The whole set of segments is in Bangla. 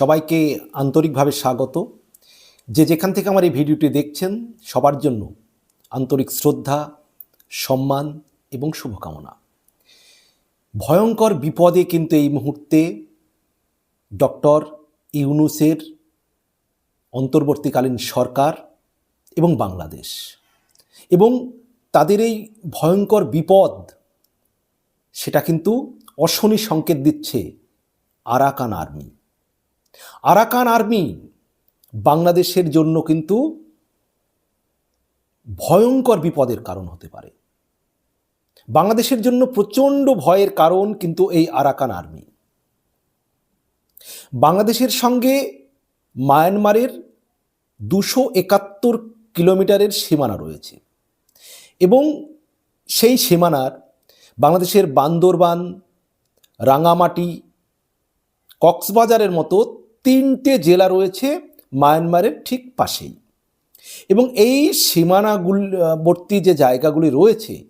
সবাইকে আন্তরিকভাবে স্বাগত। যে যেখান থেকে আমার এই ভিডিওটি দেখছেন, সবার জন্য আন্তরিক শ্রদ্ধা, সম্মান এবং শুভকামনা। ভয়ঙ্কর বিপদে কিন্তু এই মুহূর্তে ডক্টর ইউনুসের অন্তর্বর্তীকালীন সরকার এবং বাংলাদেশ এবং তাদের এই ভয়ঙ্কর বিপদ, সেটা কিন্তু অশনি সংকেত দিচ্ছে আরাকান আর্মি। আরাকান আর্মি বাংলাদেশের জন্য কিন্তু ভয়ঙ্কর বিপদের কারণ হতে পারে। বাংলাদেশের জন্য প্রচণ্ড ভয়ের কারণ কিন্তু এই আরাকান আর্মি। বাংলাদেশের সঙ্গে মায়ানমারের দুশো একাত্তর কিলোমিটারের সীমানা রয়েছে এবং সেই সীমানার বাংলাদেশের বান্দরবান রাঙামাটি কক্সবাজারের মতো তিনটে জেলা রয়েছে মায়ানমারের ঠিক পাশেই। এবং এই সীমানাগুলবর্তী যে জায়গাগুলি রয়েছে,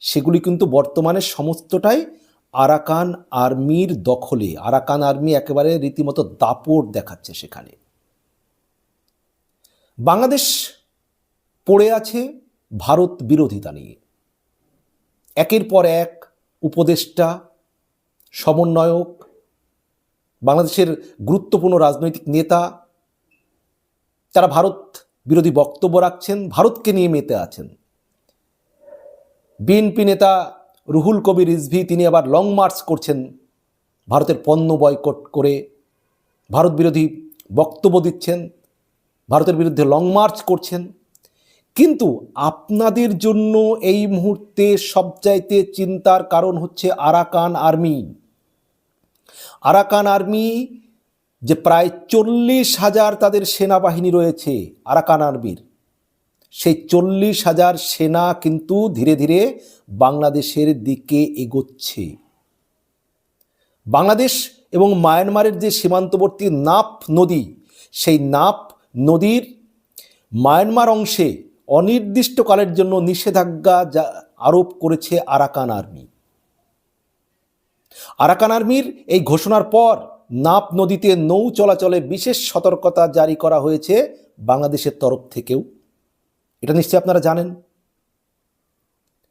সেগুলি কিন্তু বর্তমানে সমস্তটাই আরাকান আর্মির দখলে, আরাকান আর্মি একেবারে রীতিমতো দাপট দেখাচ্ছে সেখানে। বাংলাদেশ পড়ে আছে ভারত বিরোধিতা নিয়ে। একের পর এক উপদেষ্টা, সমন্বয়ক বাংলাদেশের গুরুত্বপূর্ণ রাজনৈতিক নেতা তারা ভারত বিরোধী বক্তব্য রাখছেন, ভারতকে নিয়ে মেতে আছেন। বিএনপি নেতা রুহুল কবির রিজভি, তিনি আবার লং মার্চ করছেন ভারতের পণ্য বয়কট করে। ভারত বিরোধী বক্তব্য দিচ্ছেন, ভারতের বিরুদ্ধে লং মার্চ করছেন। কিন্তু আপনাদের জন্য এই মুহূর্তে সবচাইতে চিন্তার কারণ হচ্ছে আরাকান আর্মি। আরাকান আর্মি যে প্রায় চল্লিশ হাজার তাদের সেনাবাহিনী রয়েছে আরাকান আর্মির, সেই চল্লিশ হাজার সেনা কিন্তু ধীরে ধীরে বাংলাদেশের দিকে এগোচ্ছে। বাংলাদেশ এবং মায়ানমারের যে সীমান্তবর্তী নাপ নদী, সেই নাপ নদীর মায়ানমার অংশে অনির্দিষ্টকালের জন্য নিষেধাজ্ঞা যা আরোপ করেছে আরাকান আর্মি। আরাকান আর্মির এই ঘোষণার পর নাপ নদীতে নৌ চলাচলে বিশেষ সতর্কতা জারি করা হয়েছে বাংলাদেশের তরফ থেকেও। এটা নিশ্চয়ই আপনারা জানেন।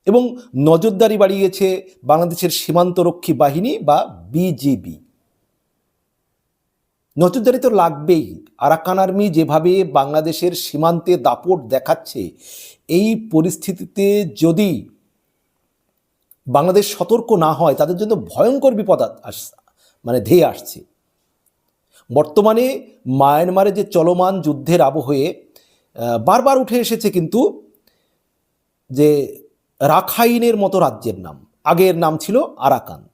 এবং নজরদারি বাড়িয়েছে বাংলাদেশের সীমান্তরক্ষী বাহিনী বা বিজিবি। নজরদারি তো লাগবেই। আরাকান আর্মি যেভাবে বাংলাদেশের সীমান্তে দাপট দেখাচ্ছে, এই পরিস্থিতিতে যদি বাংলাদেশ সতর্ক না হয়, তাদের জন্য ভয়ঙ্কর বিপদ আস মানে ধেয়ে আসছে। বর্তমানে মায়ানমারে যে চলমান যুদ্ধের আবহে বারবার উঠে এসেছে কিন্তু যে রাখাইনের মতো রাজ্যের নাম। আগের নাম ছিল আরাকান।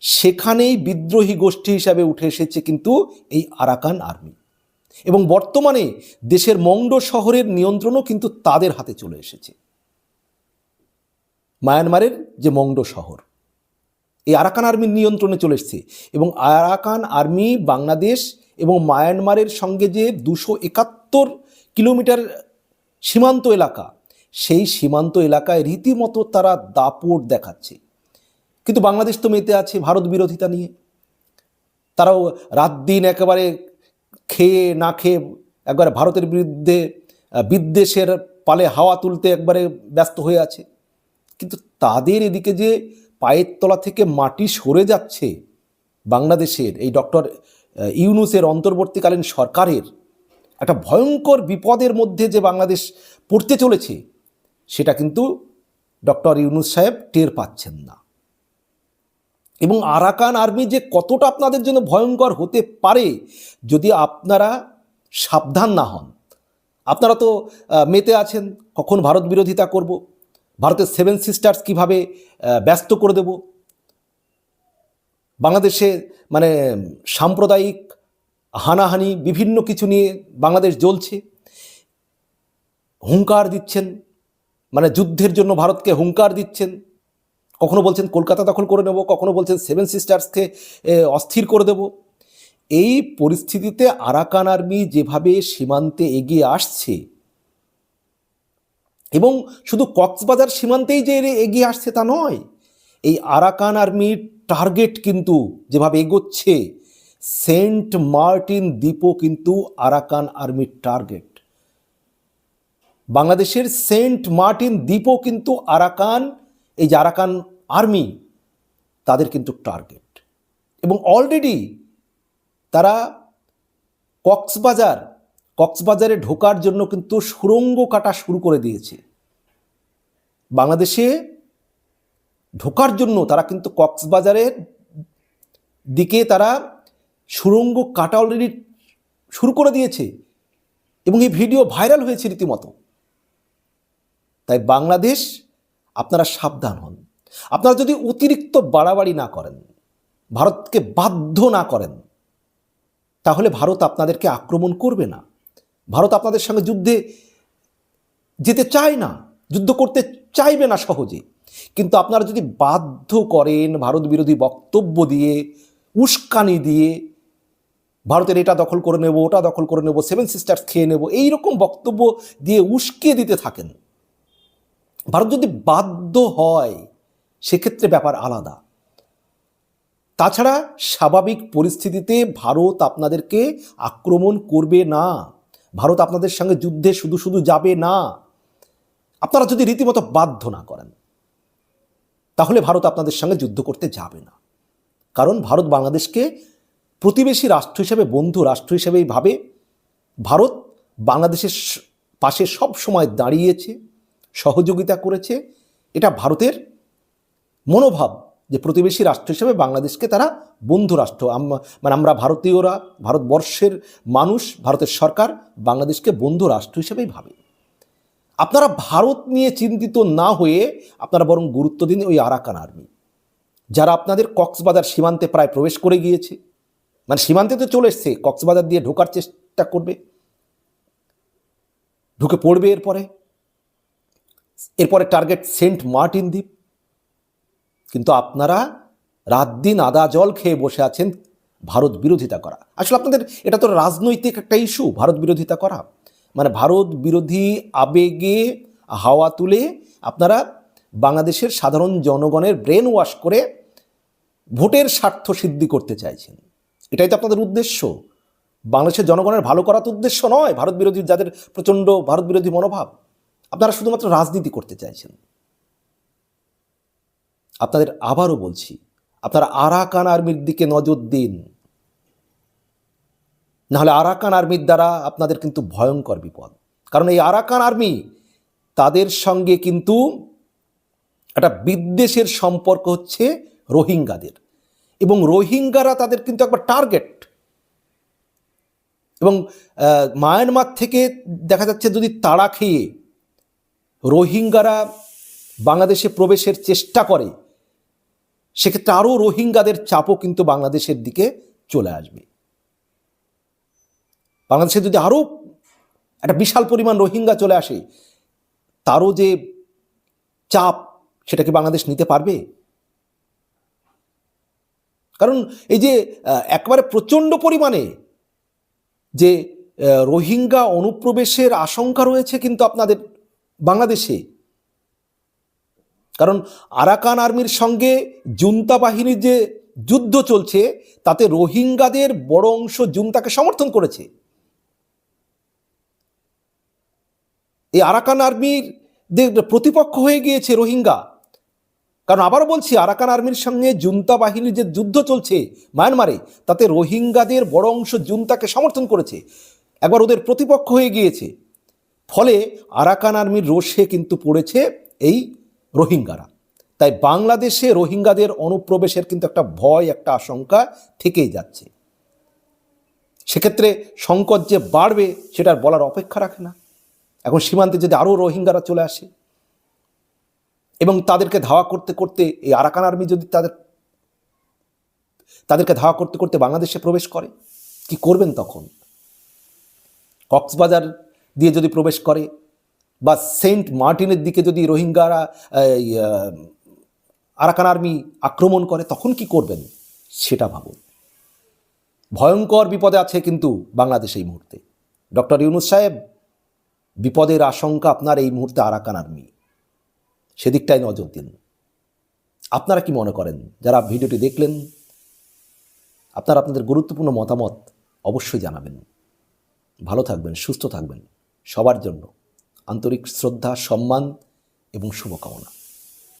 সেখানেই বিদ্রোহী গোষ্ঠী হিসাবে উঠে এসেছে কিন্তু এই আরাকান আর্মি। এবং বর্তমানে দেশের মংডো শহরের নিয়ন্ত্রণও কিন্তু তাদের হাতে চলে এসেছে। মায়ানমারের যে মংডো শহর। এই আরাকান আর্মির নিয়ন্ত্রণে চলে এসছে এবং আরাকান আর্মি বাংলাদেশ এবং মায়ানমারের সঙ্গে যে দুশো একাত্তর কিলোমিটার সীমান্ত এলাকা, সেই সীমান্ত এলাকায় রীতিমতো তারা দাপট দেখাচ্ছে। কিন্তু বাংলাদেশ তো মেতে আছে ভারত বিরোধিতা নিয়ে। তারাও রাত দিন একেবারে খেয়ে না খেয়ে একবারে ভারতের বিরুদ্ধে বিদ্বেষের পালে হাওয়া তুলতে একবারে ব্যস্ত হয়ে আছে। কিন্তু তাদের এদিকে যে পায়ের তলা থেকে মাটি সরে যাচ্ছে বাংলাদেশের, এই ডক্টর ইউনুসের অন্তর্বর্তীকালীন সরকারের, একটা ভয়ঙ্কর বিপদের মধ্যে যে বাংলাদেশ পড়তে চলেছে, সেটা কিন্তু ডক্টর ইউনুস সাহেব টের পাচ্ছেন না। এবং আরাকান আর্মি যে কতটা আপনাদের জন্য ভয়ঙ্কর হতে পারে, যদি আপনারা সাবধান না হন। আপনারা তো মেতে আছেন, কখন ভারত বিরোধিতা করব? ভারতের সেভেন সিস্টার্স কীভাবে ব্যস্ত করে দেব? বাংলাদেশে মানে সাম্প্রদায়িক হানাহানি বিভিন্ন কিছু নিয়ে বাংলাদেশ জ্বলছে। হুঙ্কার দিচ্ছেন মানে যুদ্ধের জন্য ভারতকে হুঙ্কার দিচ্ছেন। কখনো বলছেন কলকাতা দখল করে নেব, কখনো বলছেন সেভেন সিস্টার্সকে অস্থির করে দেব। এই পরিস্থিতিতে আরাকান আর্মি যেভাবে সীমান্তে এগিয়ে আসছে এবং শুধু কক্সবাজার সীমান্তেই যে এগিয়ে আসছে তা নয়, এই আরাকান আর্মির টার্গেট কিন্তু যেভাবে এগোচ্ছে, সেন্ট মার্টিন দ্বীপও কিন্তু আরাকান আর্মির টার্গেট। বাংলাদেশের সেন্ট মার্টিন দ্বীপও কিন্তু আরাকান, এই যে আরাকান আর্মি, তাদের কিন্তু টার্গেট। এবং অলরেডি তারা কক্সবাজার কক্সবাজারে ঢোকার জন্য কিন্তু সুড়ঙ্গ কাটা শুরু করে দিয়েছে। বাংলাদেশে ঢোকার জন্য তারা কিন্তু কক্সবাজারের দিকে তারা সুড়ঙ্গ কাটা অলরেডি শুরু করে দিয়েছে এবং এই ভিডিও ভাইরাল হয়েছে রীতিমতো। তাই বাংলাদেশ, আপনারা সাবধান হন। আপনারা যদি অতিরিক্ত বাড়াবাড়ি না করেন, ভারতকে বাধ্য না করেন, তাহলে ভারত আপনাদেরকে আক্রমণ করবে না। ভারত আপনাদের সঙ্গে যুদ্ধে যেতে চায় না, যুদ্ধ করতে চাইবে না সহজে। কিন্তু আপনারা যদি বাধ্য করেন ভারত বিরোধী বক্তব্য দিয়ে, উস্কানি দিয়ে, ভারতের এটা দখল করে নেব, ওটা দখল করে নেব সেভেন সিস্টার্স খেয়ে নেব এই রকম বক্তব্য দিয়ে উস্কিয়ে দিতে থাকেন। ভারত যদি বাধ্য হয়, সেক্ষেত্রে ব্যাপার আলাদা। তাছাড়া স্বাভাবিক পরিস্থিতিতে ভারত আপনাদেরকে আক্রমণ করবে না। ভারত আপনাদের সঙ্গে যুদ্ধে শুধু শুধু যাবে না। আপনারা যদি রীতিমতো বাধ্য না করেন, তাহলে ভারত আপনাদের সঙ্গে যুদ্ধ করতে যাবে না। কারণ ভারত বাংলাদেশকে প্রতিবেশী রাষ্ট্র হিসেবে, বন্ধু রাষ্ট্র হিসেবেই ভাবে। ভারত বাংলাদেশের পাশে সব সময় দাঁড়িয়েছে, সহযোগিতা করেছে। এটা ভারতের মনোভাব যে প্রতিবেশী রাষ্ট্র হিসেবে বাংলাদেশকে তারা বন্ধু রাষ্ট্র। মানে আমরা ভারতীয়রা, ভারতবর্ষের মানুষ, ভারতের সরকার বাংলাদেশকে বন্ধু রাষ্ট্র হিসেবেই ভাবে। আপনারা ভারত নিয়ে চিন্তিত না হয়ে আপনারা বরং গুরুত্ব দিন ওই আরাকান আর্মি। যারা আপনাদের কক্সবাজার সীমান্তে প্রায় প্রবেশ করে গিয়েছে। মানে সীমান্তে তো চলে এসছে, কক্সবাজার দিয়ে ঢোকার চেষ্টা করবে। ঢুকে পড়বে এরপরে। এরপরে টার্গেট সেন্ট মার্টিন দ্বীপ। কিন্তু আপনারা রাত দিন আদা জল খেয়ে বসে আছেন ভারত বিরোধিতা করা। আসলে আপনাদের এটা তো রাজনৈতিক একটা ইস্যু ভারত বিরোধিতা করা। মানে ভারত বিরোধী আবেগে হাওয়া তুলে আপনারা বাংলাদেশের সাধারণ জনগণের ব্রেন ওয়াশ করে ভোটের স্বার্থ সিদ্ধি করতে চাইছেন। এটাই তো আপনাদের উদ্দেশ্য। বাংলাদেশের জনগণের ভালো করা তো উদ্দেশ্য নয়, ভারত বিরোধী যাদের প্রচণ্ড ভারত বিরোধী মনোভাব। আপনারা শুধুমাত্র রাজনীতি করতে চাইছেন। আপনাদের আবারও বলছি, আপনারা আরাকান আর্মির দিকে নজর দিন। নাহলে আরাকান আর্মির দ্বারা আপনাদের কিন্তু ভয়ঙ্কর বিপদ। কারণ এই আরাকান আর্মি তাদের সঙ্গে কিন্তু একটা বিদ্বেষের সম্পর্ক হচ্ছে রোহিঙ্গাদের। এবং রোহিঙ্গারা তাদের কিন্তু একবার টার্গেট। এবং মায়ানমার থেকে দেখা যাচ্ছে যদি তাড়া খেয়ে রোহিঙ্গারা বাংলাদেশে প্রবেশের চেষ্টা করে সেক্ষেত্রে আরও রোহিঙ্গাদের চাপও কিন্তু বাংলাদেশের দিকে চলে আসবে। বাংলাদেশে যদি আরও একটা বিশাল পরিমাণ রোহিঙ্গা চলে আসে, তারও যে চাপ সেটাকে বাংলাদেশ নিতে পারবে? কারণ এই যে একবারে প্রচণ্ড পরিমাণে যে রোহিঙ্গা অনুপ্রবেশের আশঙ্কা রয়েছে কিন্তু আপনাদের বাংলাদেশে কারণ আরাকান আর্মির সঙ্গে জুন্তা বাহিনীর যে যুদ্ধ চলছে, তাতে রোহিঙ্গাদের বড় অংশ জুন্তাকে সমর্থন করেছে। এই আরাকান আর্মির প্রতিপক্ষ হয়ে গিয়েছে রোহিঙ্গা। কারণ আবারও বলছি, আরাকান আর্মির সঙ্গে জুন্তা বাহিনীর যে যুদ্ধ চলছে মায়ানমারে, তাতে রোহিঙ্গাদের বড় অংশ জুন্তাকে সমর্থন করেছে। একবার ওদের প্রতিপক্ষ হয়ে গিয়েছে। ফলে আরাকান আর্মির রোষে কিন্তু পড়েছে এই রোহিঙ্গারা। তাই বাংলাদেশে রোহিঙ্গাদের অনুপ্রবেশের কিন্তু একটা ভয়, একটা আশঙ্কা থেকেই যাচ্ছে। সেক্ষেত্রে সংকট যে বাড়বে সেটার বলার অপেক্ষা রাখে না। এখন সীমান্তে যদি আরও রোহিঙ্গারা চলে আসে এবং তাদেরকে ধাওয়া করতে করতে এই আরাকান আর্মি যদি তাদের, তাদেরকে ধাওয়া করতে করতে বাংলাদেশে প্রবেশ করে, কি করবেন তখন? কক্সবাজার দিয়ে যদি প্রবেশ করে বা সেন্ট মার্টিনের দিকে যদি রোহিঙ্গারা আরাকান আর্মি আক্রমণ করে, তখন কি করবেন? সেটা ভাবুন। ভয়ঙ্কর বিপদে আছে কিন্তু বাংলাদেশ এই মুহূর্তে। ডক্টর ইউনুস সাহেব, বিপদের আশঙ্কা আপনার এই মুহূর্তে আরাকান আর্মি। সেদিকটাই নজর দিন। আপনারা কি মনে করেন? যারা ভিডিওটি দেখলেন, আপনারা আপনাদের গুরুত্বপূর্ণ মতামত অবশ্যই জানাবেন। ভালো থাকবেন, সুস্থ থাকবেন সবার জন্য। আন্তরিক শ্রদ্ধা সম্মান এবং শুভকামনা।